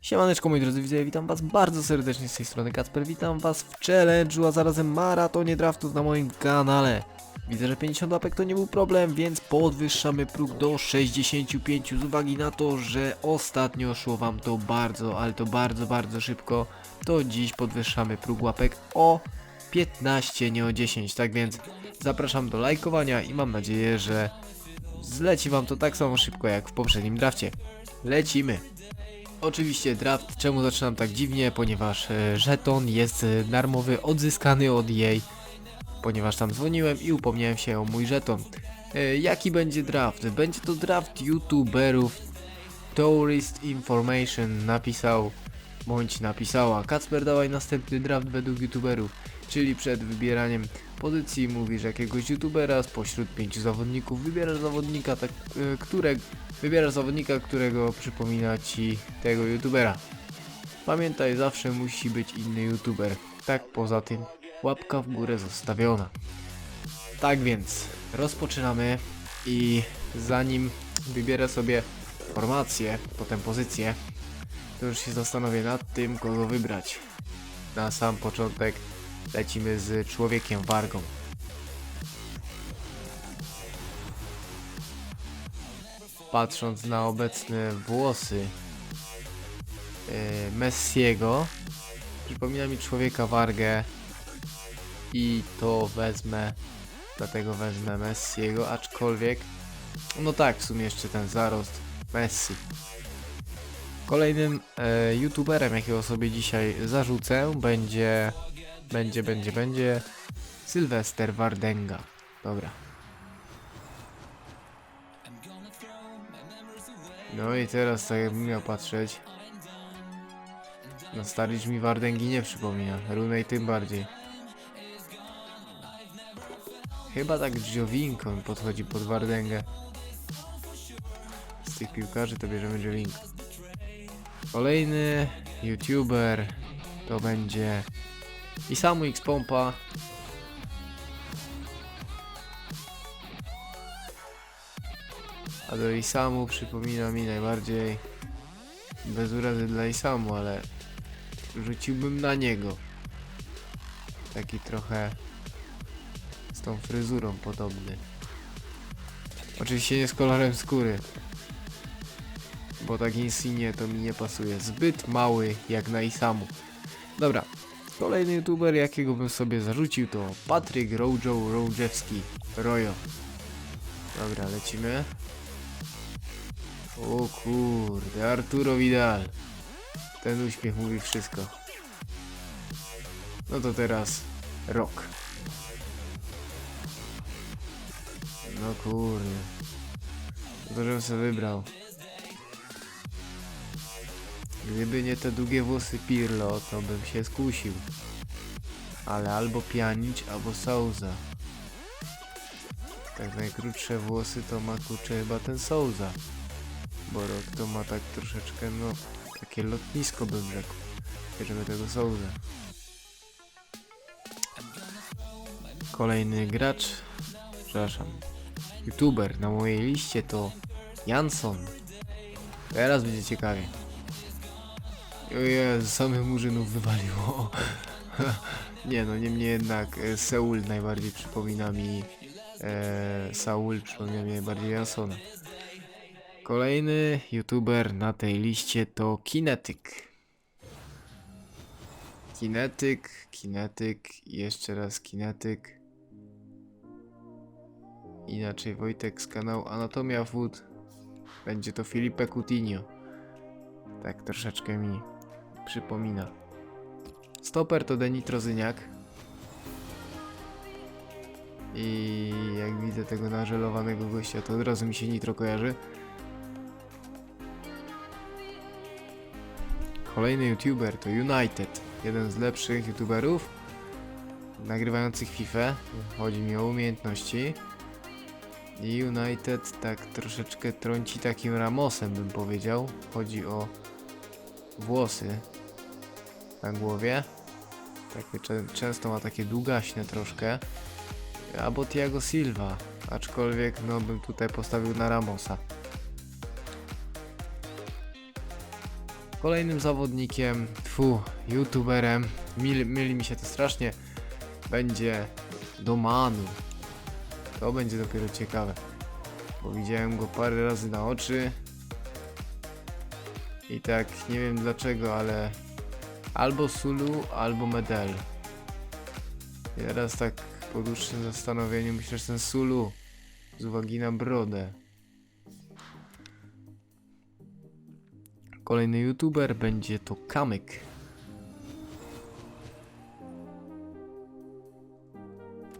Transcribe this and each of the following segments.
Siemaneczko moi drodzy widzowie, witam was bardzo serdecznie z tej strony Kacper, witam was w challenge'u, a zarazem maratonie draftów na moim kanale. Widzę, że 50 łapek to nie był problem, więc podwyższamy próg do 65 z uwagi na to, że ostatnio szło wam to bardzo, ale to bardzo, bardzo szybko. To dziś podwyższamy próg łapek o 15, nie o 10, tak więc zapraszam do lajkowania i mam nadzieję, że zleci wam to tak samo szybko jak w poprzednim drafcie. Lecimy! Oczywiście draft, czemu zaczynam tak dziwnie, ponieważ e, żeton jest e, darmowy, odzyskany od jej, ponieważ tam dzwoniłem i upomniałem się o mój żeton. E, jaki będzie draft? Będzie to draft youtuberów Tourist Information napisał, bądź napisała Kacper dawaj następny draft według youtuberów, czyli przed wybieraniem pozycji mówisz jakiegoś youtubera spośród pięciu zawodników, wybierasz zawodnika, tak, e, które, wybierasz zawodnika, którego przypomina ci tego youtubera. Pamiętaj, zawsze musi być inny youtuber. Tak poza tym, łapka w górę zostawiona. Tak więc, rozpoczynamy i zanim wybierę sobie formację, potem pozycję, to już się zastanowię nad tym, kogo wybrać. Na sam początek lecimy z człowiekiem wargą. Patrząc na obecne włosy e, Messiego, przypomina mi człowieka wargę i to wezmę, dlatego wezmę Messiego, aczkolwiek no tak, w sumie jeszcze ten zarost Messi. Kolejnym e, youtuberem, jakiego sobie dzisiaj zarzucę, będzie, będzie, będzie, będzie Sylwester Wardenga. Dobra. No i teraz tak jakbym miał patrzeć. No stary mi Wardengi nie przypomina, Runej tym bardziej. Chyba tak mi podchodzi pod Wardęgę. Z tych piłkarzy to bierzemy Giovinco. Kolejny youtuber to będzie Isamu X Pompa. A do Isamu przypomina mi najbardziej bez urazy dla Isamu, ale rzuciłbym na niego. Taki trochę z tą fryzurą podobny. Oczywiście nie z kolorem skóry. Bo tak Insigne to mi nie pasuje. Zbyt mały jak na Isamu. Dobra. Kolejny youtuber jakiego bym sobie zarzucił to Patryk Rojo Rojewski. Rojo. Dobra, lecimy. O kurde, Arturo Vidal. Ten uśmiech mówi wszystko. No to teraz rok. No kurde. Żebym sobie wybrał. Gdyby nie te długie włosy Pirlo, to bym się skusił. Ale albo Pjanic, albo Souza. Tak najkrótsze włosy to ma kurczę chyba ten Souza. Bo rok to ma tak troszeczkę, no, takie lotnisko bym rzekł. Bierzemy tego Souza. Kolejny gracz, przepraszam, youtuber na mojej liście to Jansson. Teraz będzie ciekawie. Jezu, samych murzynów wywaliło. nie no, niemniej jednak e, Seul najbardziej przypomina mi e, Saul przypomina mi najbardziej Jansona. Kolejny youtuber na tej liście to Kinetyk. Kinetyk, Kinetyk jeszcze raz Kinetyk. Inaczej Wojtek z kanału Anatomia Food. Będzie to Filipe Coutinho. Tak troszeczkę mi przypomina. Stoper to Denitrozyniak. I jak widzę tego nażelowanego gościa, to od razu mi się Nitro kojarzy. Kolejny youtuber to United. Jeden z lepszych youtuberów nagrywających FIFA. Chodzi mi o umiejętności. I United tak troszeczkę trąci takim Ramosem bym powiedział. Chodzi o włosy na głowie. Takie czę- często ma takie długaśne troszkę. Albo Thiago Silva. Aczkolwiek no bym tutaj postawił na Ramosa. Kolejnym zawodnikiem, tfu, youtuberem, myli, myli mi się to strasznie, będzie Domanu. To będzie dopiero ciekawe, bo widziałem go parę razy na oczy i tak nie wiem dlaczego, ale albo Sulu, albo Medel. I teraz tak po dłuższym zastanowieniu myślę, że ten Sulu z uwagi na brodę. Kolejny youtuber będzie to Kamyk.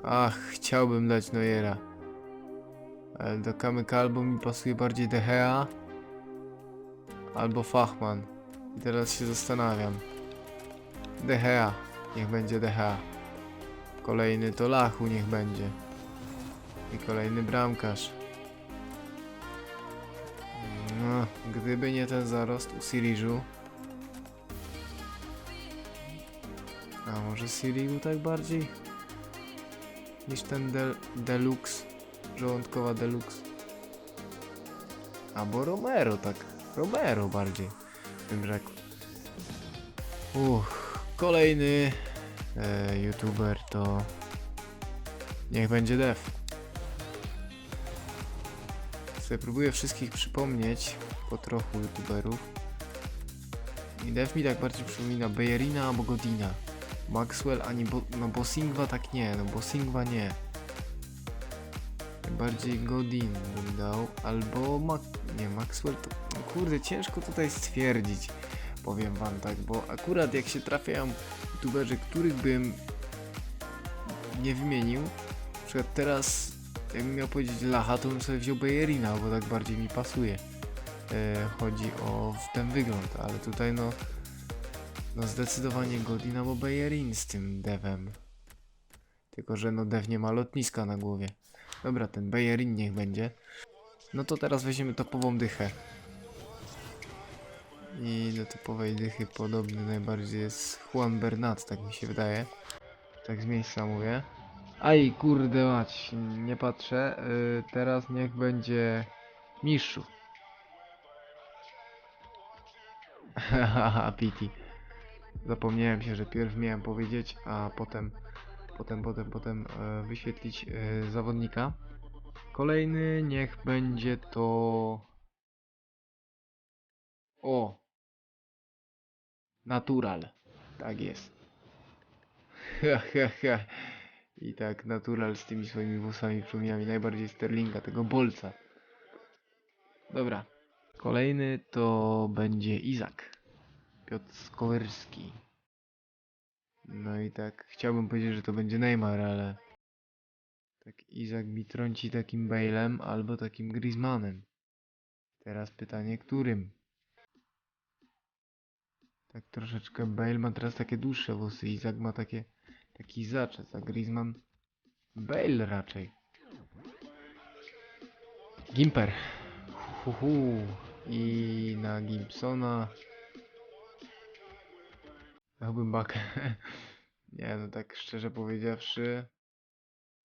Ach, chciałbym dać Nojera. Ale do Kamyka albo mi pasuje bardziej De Gea, albo Fachman. I teraz się zastanawiam. Gea. Niech będzie Gea. Kolejny to Lachu niech będzie. I kolejny bramkarz. No, gdyby nie ten zarost u Siriżu. A może Siriu tak bardziej? Niż ten del Deluxe. Żołądkowa Deluxe. Albo Romero tak. Romero bardziej. Bym rzekł. Uff, kolejny e, youtuber to niech będzie Dev. Sobie próbuję wszystkich przypomnieć po trochu youtuberów. I Dev mi tak bardziej przypomina Bayerina albo Godina. Maxwell ani bo, no tak nie, no Bosingwa nie. Bardziej Godin bym dał, albo Ma nie, Maxwell to, no kurde, ciężko tutaj stwierdzić, powiem wam tak, bo akurat jak się trafiają youtuberzy, których bym nie wymienił, na przykład teraz, jakbym miał powiedzieć Lacha, to bym sobie wziął Bayerina, bo tak bardziej mi pasuje. E, chodzi o ten wygląd, ale tutaj no, no zdecydowanie Godin albo Bayerin z tym devem. Tylko, że no dev nie ma lotniska na głowie. Dobra, ten Bayerin niech będzie. No to teraz weźmiemy topową dychę. I do topowej dychy podobny najbardziej jest Juan Bernat, tak mi się wydaje. Tak z miejsca mówię. Aj, kurde mać, nie patrzę. Yy, teraz niech będzie Miszu. Hahaha, piti. Zapomniałem się, że pierw miałem powiedzieć, a potem, potem, potem, potem e, wyświetlić e, zawodnika. Kolejny niech będzie to... O! Natural. Tak jest. Ha, ha, ha. I tak Natural z tymi swoimi włosami przypomina mi najbardziej Sterlinga, tego bolca. Dobra. Kolejny to będzie Izak. Piotr Skowerski. No i tak chciałbym powiedzieć, że to będzie Neymar, ale tak Izak mi trąci takim Bale'em albo takim Griezmannem. Teraz pytanie, którym? Tak troszeczkę Bale ma teraz takie dłuższe włosy, Izak ma takie taki zaczes, a Griezmann Bale raczej. Gimper. Hu, hu, hu. I na Gimpsona dałbym bakę. Nie no tak szczerze powiedziawszy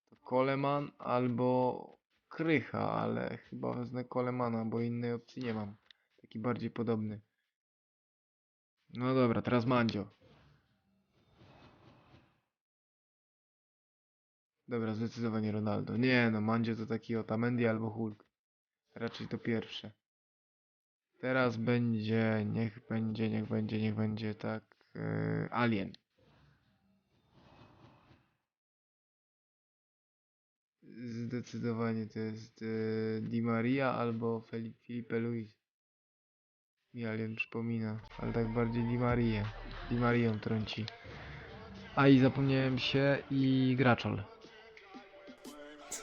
to Coleman albo Krycha, ale chyba wezmę Colemana, bo innej opcji nie mam. Taki bardziej podobny. No dobra, teraz Mandzio. Dobra, zdecydowanie Ronaldo. Nie no, Mandzio to taki Otamendi albo Hulk. Raczej to pierwsze. Teraz będzie, niech będzie, niech będzie, niech będzie tak. Yy, Alien. Zdecydowanie to jest yy, Di Maria albo Feli- Felipe Luis. Mi Alien przypomina, ale tak bardziej Di Marię. Di Marią trąci. A i zapomniałem się i Graczol.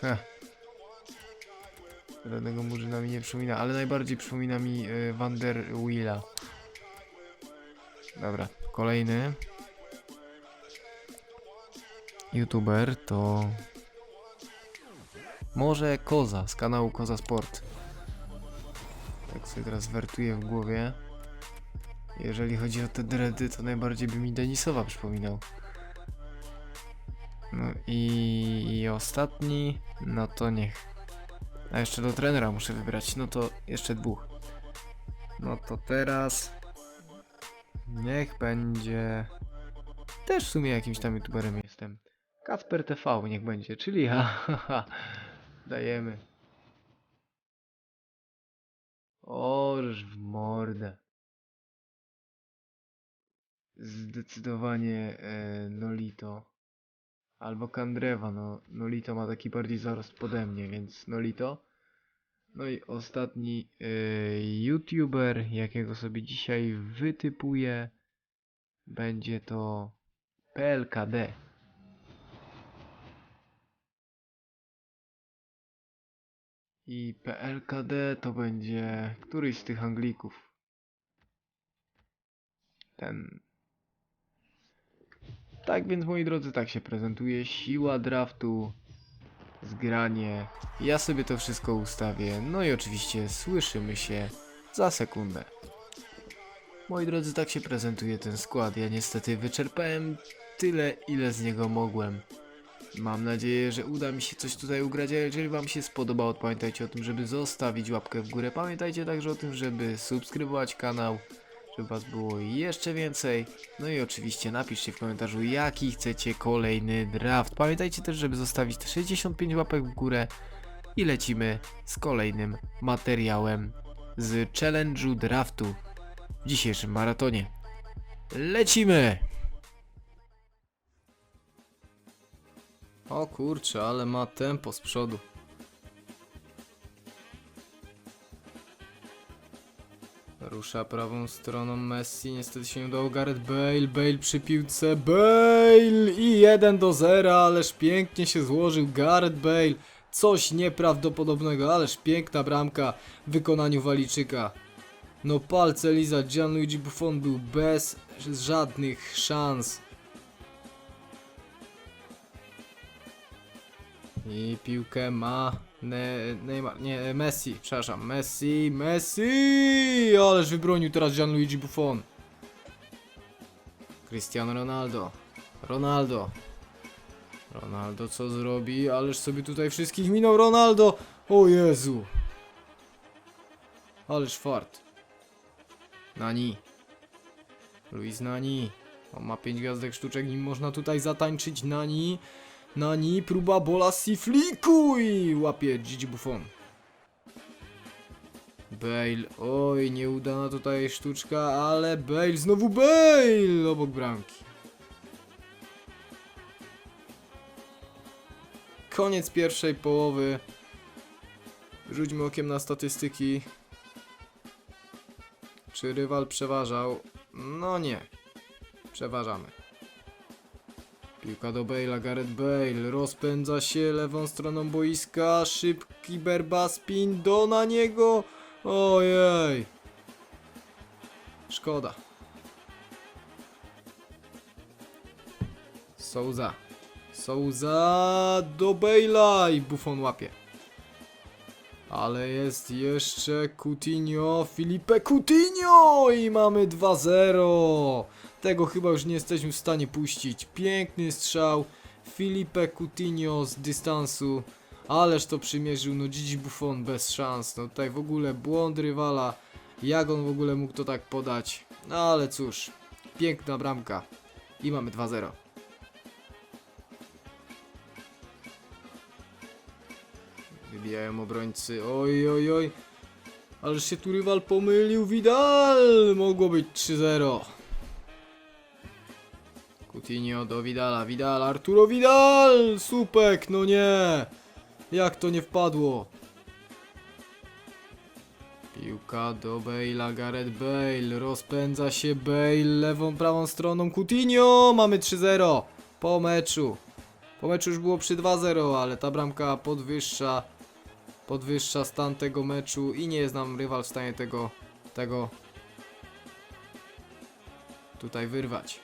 Ha. Żadnego murzyna mi nie przypomina, ale najbardziej przypomina mi y, Willa. Dobra, kolejny youtuber to może Koza z kanału Koza Sport. Tak sobie teraz wertuję w głowie. Jeżeli chodzi o te dready, to najbardziej by mi Denisowa przypominał. No i, i ostatni, no to niech. A jeszcze do trenera muszę wybrać, no to jeszcze dwóch. No to teraz Niech będzie... Też w sumie jakimś tam youtuberem jestem. Kacper TV niech będzie, czyli ja. Dajemy. Oż w mordę. Zdecydowanie e, Nolito. Albo Kandrewa, no Nolito ma taki bardziej zarost pode mnie, więc Nolito. No i ostatni e, YouTuber, jakiego sobie dzisiaj wytypuję, będzie to PLKD. I PLKD to będzie któryś z tych Anglików. Ten. Tak więc moi drodzy, tak się prezentuje siła draftu, zgranie. Ja sobie to wszystko ustawię, no i oczywiście słyszymy się za sekundę. Moi drodzy, tak się prezentuje ten skład. Ja niestety wyczerpałem tyle, ile z niego mogłem. Mam nadzieję, że uda mi się coś tutaj ugrać, jeżeli wam się spodobało, pamiętajcie o tym, żeby zostawić łapkę w górę. Pamiętajcie także o tym, żeby subskrybować kanał, żeby was było jeszcze więcej. No i oczywiście napiszcie w komentarzu, jaki chcecie kolejny draft. Pamiętajcie też, żeby zostawić te 65 łapek w górę i lecimy z kolejnym materiałem z challenge'u draftu w dzisiejszym maratonie. Lecimy! O kurczę, ale ma tempo z przodu. Rusza prawą stroną Messi, niestety się nie udało Gareth Bale, Bale przy piłce, Bale i 1 do 0, ależ pięknie się złożył Gareth Bale. Coś nieprawdopodobnego, ależ piękna bramka w wykonaniu Walijczyka. No palce lizać, Gianluigi Buffon był bez żadnych szans. I piłkę ma ne, Neymar, nie, Messi, przepraszam, Messi, Messi! Ależ wybronił teraz Gianluigi Buffon. Cristiano Ronaldo, Ronaldo. Ronaldo co zrobi? Ależ sobie tutaj wszystkich minął Ronaldo! O Jezu! Ależ fart. Nani. Luis Nani. On ma 5 gwiazdek sztuczek, nim można tutaj zatańczyć Nani. Nani, próba bola Siflikuj! Łapie Gigi Buffon. Bale, oj, nieudana tutaj sztuczka, ale Bale, znowu Bale! Obok bramki. Koniec pierwszej połowy. Rzućmy okiem na statystyki. Czy rywal przeważał? No nie. Przeważamy. Piłka do Bale'a, Gareth Bale rozpędza się lewą stroną boiska, szybki berbaspin do na niego, ojej, szkoda. Souza, Souza do Bale'a i Buffon łapie. Ale jest jeszcze Coutinho, Filipe Coutinho i mamy 2-0. Tego chyba już nie jesteśmy w stanie puścić. Piękny strzał. Filipe Coutinho z dystansu. Ależ to przymierzył, no Gigi Buffon bez szans. No tutaj w ogóle błąd rywala. Jak on w ogóle mógł to tak podać? No ale cóż, piękna bramka. I mamy 2-0. Wybijają obrońcy. Oj, oj, oj. Ależ się tu rywal pomylił. Vidal! Mogło być 3-0. Coutinho do Vidala, Vidal, Arturo Vidal! Supek, no nie! Jak to nie wpadło? Piłka do Bale'a, Gareth Bale, rozpędza się Bale lewą, prawą stroną, Coutinho! Mamy 3-0 po meczu. Po meczu już było przy 2-0, ale ta bramka podwyższa, podwyższa stan tego meczu i nie jest nam rywal w stanie tego, tego tutaj wyrwać.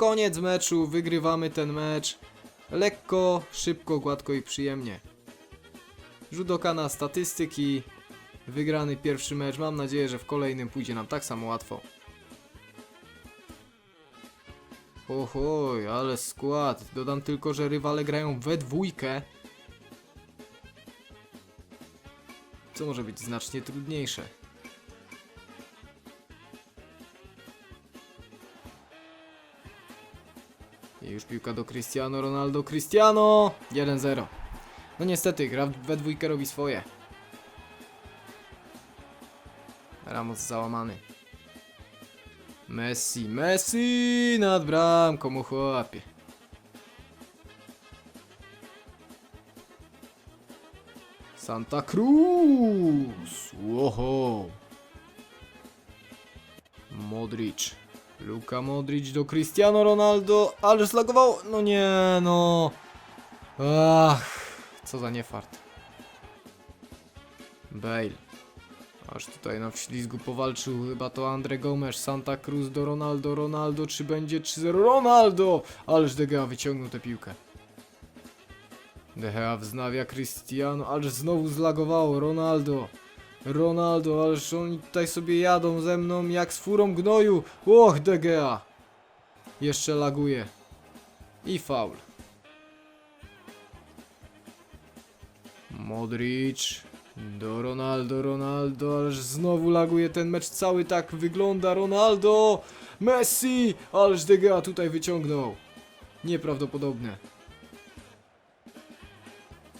Koniec meczu, wygrywamy ten mecz. Lekko, szybko, gładko i przyjemnie. Rzut oka na statystyki. Wygrany pierwszy mecz. Mam nadzieję, że w kolejnym pójdzie nam tak samo łatwo. Ohoj, ale skład. Dodam tylko, że rywale grają we dwójkę. co może być znacznie trudniejsze. Piłka do Cristiano Ronaldo. Cristiano! 1-0. No niestety, gra we dwójkę robi swoje. Ramos załamany. Messi, Messi nad bramką, mu chłopie. Santa Cruz! Łoho! Modric. Luka Modric do Cristiano Ronaldo, ale zlagował. No nie, no. Ach, co za niefart. Bale. Aż tutaj na wślizgu powalczył chyba to Andre Gomes, Santa Cruz do Ronaldo, Ronaldo, czy będzie 3-0? Ronaldo! Ależ De Gea wyciągnął tę piłkę. De Gea wznawia Cristiano, ależ znowu zlagowało, Ronaldo. Ronaldo, ależ oni tutaj sobie jadą ze mną jak z furą gnoju. Och, De Gea. Jeszcze laguje. I faul. Modric. Do Ronaldo, Ronaldo, ależ znowu laguje ten mecz cały tak wygląda. Ronaldo! Messi! Ależ De Gea tutaj wyciągnął. Nieprawdopodobne.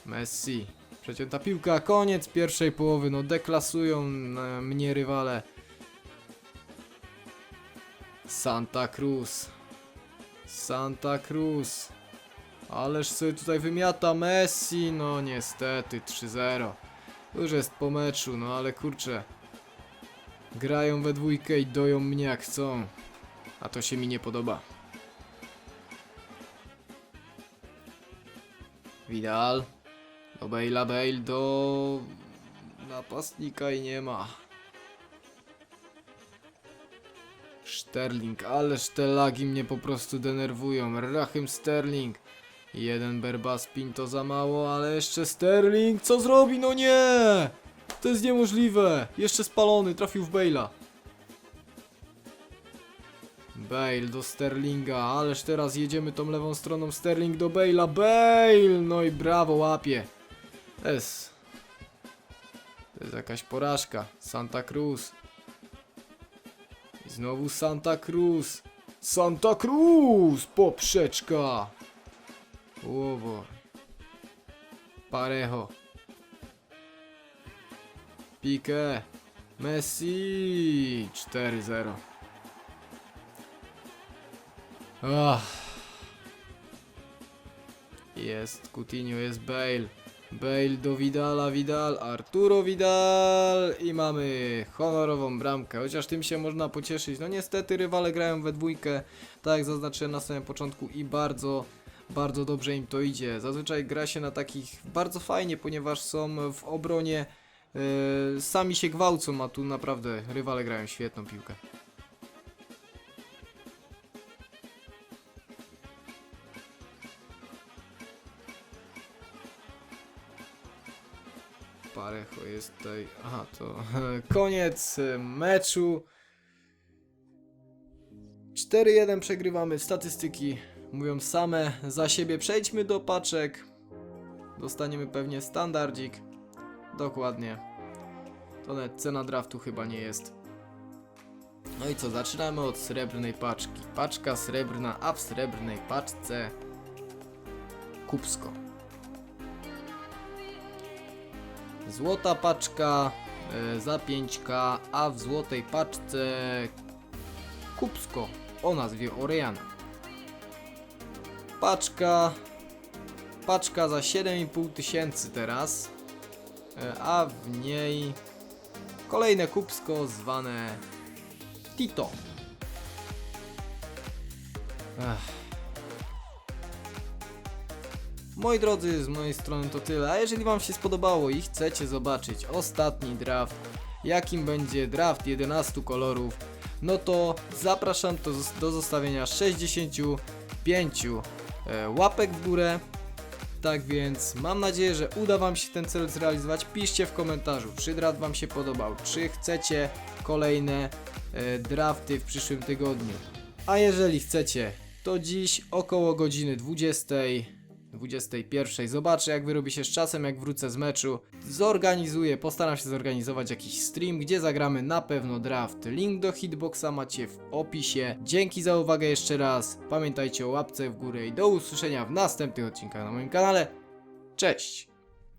Messi. Przecięta piłka, koniec pierwszej połowy. No deklasują mnie rywale. Santa Cruz. Santa Cruz. Ależ sobie tutaj wymiata Messi. No niestety 3-0. Już jest po meczu, no ale kurczę. Grają we dwójkę i doją mnie jak chcą. A to się mi nie podoba. Vidal. Do Bale'a, Bale do napastnika i nie ma. Sterling, ależ te lagi mnie po prostu denerwują. Rahim Sterling. Jeden Berbaspin to za mało, ale jeszcze Sterling, co zrobi? No nie! To jest niemożliwe. Jeszcze spalony, trafił w Bale'a. Bale do Sterlinga, ależ teraz jedziemy tą lewą stroną Sterling do Bale'a. Bale! No i brawo, łapie. To jest... To jest jakaś porażka. Santa Cruz. I znowu Santa Cruz. Santa Cruz! Poprzeczka! Łowo. Parejo. Pique. Messi. 4-0. Ach. Jest Coutinho, jest Bale. Bale do Vidala, Vidal, Arturo Vidal i mamy honorową bramkę, chociaż tym się można pocieszyć. No niestety rywale grają we dwójkę, tak jak zaznaczyłem na samym początku i bardzo, bardzo dobrze im to idzie. Zazwyczaj gra się na takich bardzo fajnie, ponieważ są w obronie, yy, sami się gwałcą, a tu naprawdę rywale grają świetną piłkę. Parejo jest tutaj. Aha, to koniec e, meczu. 4-1 przegrywamy. Statystyki mówią same za siebie. Przejdźmy do paczek. Dostaniemy pewnie standardzik. Dokładnie. To nawet cena draftu chyba nie jest. No i co, zaczynamy od srebrnej paczki. Paczka srebrna, a w srebrnej paczce kupsko. Złota paczka e, za 5k, a w złotej paczce kupsko o nazwie Oriana. Paczka paczka za 7,5 tysięcy teraz, e, a w niej kolejne kupsko zwane Tito. Ech. Moi drodzy, z mojej strony to tyle, a jeżeli wam się spodobało i chcecie zobaczyć ostatni draft, jakim będzie draft 11 kolorów, no to zapraszam zos- do zostawienia 65 e, łapek w górę. Tak więc mam nadzieję, że uda wam się ten cel zrealizować. Piszcie w komentarzu, czy draft wam się podobał, czy chcecie kolejne e, drafty w przyszłym tygodniu. A jeżeli chcecie, to dziś około godziny 20 21. Zobaczę jak wyrobi się z czasem, jak wrócę z meczu. Zorganizuję, postaram się zorganizować jakiś stream, gdzie zagramy na pewno draft. Link do hitboxa macie w opisie. Dzięki za uwagę jeszcze raz. Pamiętajcie o łapce w górę i do usłyszenia w następnych odcinkach na moim kanale. Cześć!